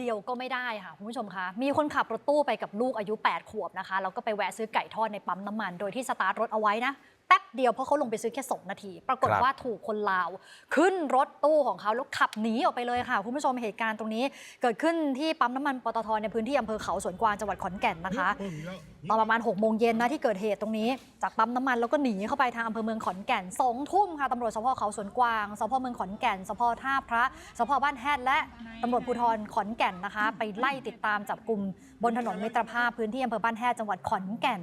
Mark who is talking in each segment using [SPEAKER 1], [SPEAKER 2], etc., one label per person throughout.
[SPEAKER 1] เดียวก็ไม่ได้ค่ะคุณผู้ชมคะมีคนขับรถตู้ไปกับลูกอายุ 8 ขวบนะคะแล้วก็ไปแวะซื้อไก่ทอดในปั๊มน้ำมัน โดยที่สตาร์ทรถเอาไว้นะ แป๊บเดียวเพราะเขาลงไปซื้อแค่2นาที ปรากฏ
[SPEAKER 2] ครับ
[SPEAKER 1] ว่าถูกคนลาว ขึ้นรถตู้ของเขาแล้วขับหนีออกไปเลยค่ะ คุณผู้ชมเหตุการณ์ตรงนี้ เกิดขึ้นที่ปั๊มน้ำมันปตทในพื้นที่อำเภอเขาสวนกวางจังหวัดขอนแก่นนะคะตอนประมาณ6โมงเย็นนะที่เกิดเหตุตรงนี้ จากปั๊มน้ำมันแล้วก็หนีเข้าไปทางอำเภอเมืองขอนแก่นสองทุ่มค่ะตำรวจสพเขาสวนกวางสพเมืองขอนแก่นสพท่าพระสพบ้านแฮดและตำรวจภูธรขอนแก่นนะคะ ไปไล่ติดตามจับกลุ่มบนถนนมิตรภาพพื้นที่อำเภอบ้านแฮดจังหวัดขอนแก่น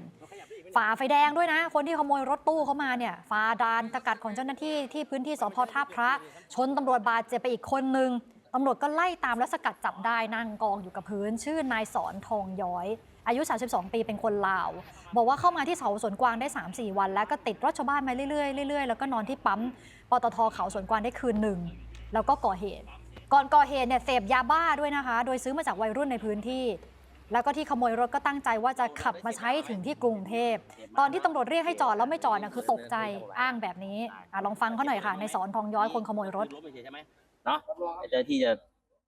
[SPEAKER 1] ฝ่าไฟแดงด้วยนะ คนที่ขโมยรถตู้เข้ามาเนี่ยฝ่าดานสกัดของเจ้าหน้าที่ที่พื้นที่สพท่าพระ ชนตำรวจบาดเจ็บไปอีกคนนึงตำรวจก็ไล่ตามและสกัดจับได้นั่งกองอยู่กับพื้น ชื่อนายสอนทองย้อย อายุ 32 ปีเป็นคนลาว บอกว่าเข้ามาที่เขาสวนกวางได้ 3-4 วัน แล้วก็ติดรถชาวบ้านมาเรื่อยๆเรื่อยๆแล้วก็นอนที่ปั๊มปตทเขาสวนกวางได้คืนหนึ่งแล้วก็ก่อเหตุ ก่อนก่อเหตุเนี่ยเสพยาบ้าด้วยนะคะ โดยซื้อมาจากวัยรุ่นในพื้นที่ แล้วก็ที่ขโมยรถก็ตั้งใจว่าจะขับมาใช้ถึงที่กรุงเทพ ตอนที่ตำรวจเรียกให้จอดแล้วไม่จอดน่ะคือตกใจอ้างแบบนี้อะลองฟังเขาหน่อยค่ะ ในสอนทองย้อยคนขโมยรถ
[SPEAKER 3] รถไม่ใช่ใช่ไหมเนาะไอ้เจ้าที่จะ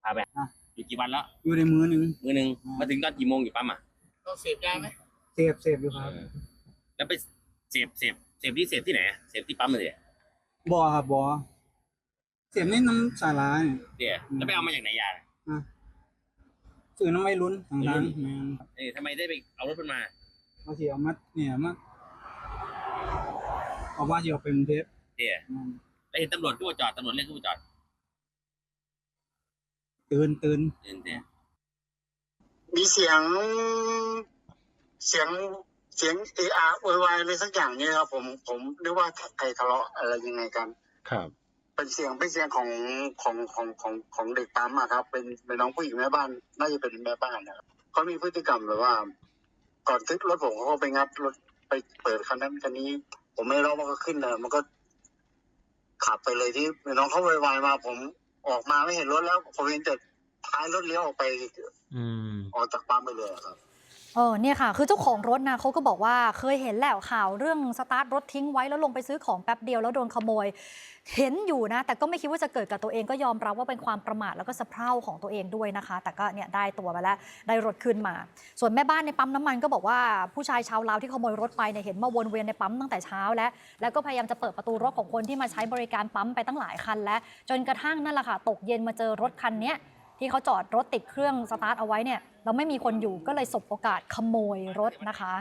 [SPEAKER 3] พาไป
[SPEAKER 4] อะ
[SPEAKER 3] อยู่กี่วันแล้ว
[SPEAKER 4] อยู่ในมือหนึ่ง
[SPEAKER 3] มือหนึ่งมาถึงตอนกี่โมงอยู่ปั๊มอะ
[SPEAKER 5] เราเสพยาไหม
[SPEAKER 4] เสพเสพอยู่ครับ
[SPEAKER 3] เออแล้วไปเสพเสพเสพที่เสพที่ไหนอะเสพที่ปั๊มเลย
[SPEAKER 4] บอครับบอเสพนี่น้ำสาลาเนี่ย
[SPEAKER 3] เดี๋ยวแล้วไปเอามาจากไหนยา
[SPEAKER 4] สื่อน้ำไม่ลุ้นทางทางแมน
[SPEAKER 3] เออทำไมได้ไปเอารถมันมา
[SPEAKER 4] เอาเสียมัดเนี่ยมัดเอาว่าเสียเป็นกรุงเทพ
[SPEAKER 3] เดี๋ยว
[SPEAKER 4] แม่น
[SPEAKER 3] แล้วเห็นตำรวจก็มาจอดตำรวจเรียกก็มาจอด
[SPEAKER 4] ตื่นตื่น
[SPEAKER 3] เดี๋ยวเดี๋ยว
[SPEAKER 5] มีเสียง เสียงเสียงเออาโวยวายอะไรสักอย่างเนี่ยครับ ผมผมนึกว่าใครทะเลาะอะไรยังไงกัน
[SPEAKER 2] ครับ
[SPEAKER 5] เป็นเสียงเป็นเสียงของของของของของเด็กปั๊มอะครับ เป็นเป็นน้องผู้หญิงแม่บ้าน น่าจะเป็นแม่บ้านนะครับเขามีพฤติกรรมแบบว่า ก่อนทึกรถผมเขาก็ไปงัดรถไปเปิดคันนั้นคันนี้ ผมไม่รู้ว่าก็ขึ้นเลยมันก็ ขับไปเลยที่น้องเขาโวยวายมา ผมออกมาไม่เห็นรถแล้วผมเห็นแต่ท้ายรถเลี้ยวออกไป
[SPEAKER 2] อืม
[SPEAKER 5] ออกจากปั๊มไปเลยอะครับ
[SPEAKER 1] เออเนี่ยค่ะ คือเจ้าของรถนะเขาก็บอกว่าเคยเห็นแล้วข่าวเรื่องสตาร์ทรถทิ้งไว้แล้วลงไปซื้อของแป๊บเดียวแล้วโดนขโมย เห็นอยู่นะ แต่ก็ไม่คิดว่าจะเกิดกับตัวเองก็ยอมรับว่าเป็นความประมาทแล้วก็สะเพร่าของตัวเองด้วยนะคะ แต่ก็เนี่ยได้ตัวมาแล้วได้รถขึ้นมา ส่วนแม่บ้านในปั๊มน้ำมันก็บอกว่าผู้ชายชาวลาวที่ขโมยรถไปเนี่ยเห็นมาวนเวียนในปั๊มตั้งแต่เช้าแล้วแล้วก็พยายามจะเปิดประตูรถของคนที่มาใช้บริการปั๊มไปตั้งหลายคันแล้ว จนกระทั่งนั่นแหละค่ะตกเย็นมาเจอรถคันนี้ ที่เขาจอดรถติดเครื่องสตาร์ทเอาไว้เนี่ยเราไม่มีคนอยู่ก็เลยสบโอกาสขโมยรถนะคะ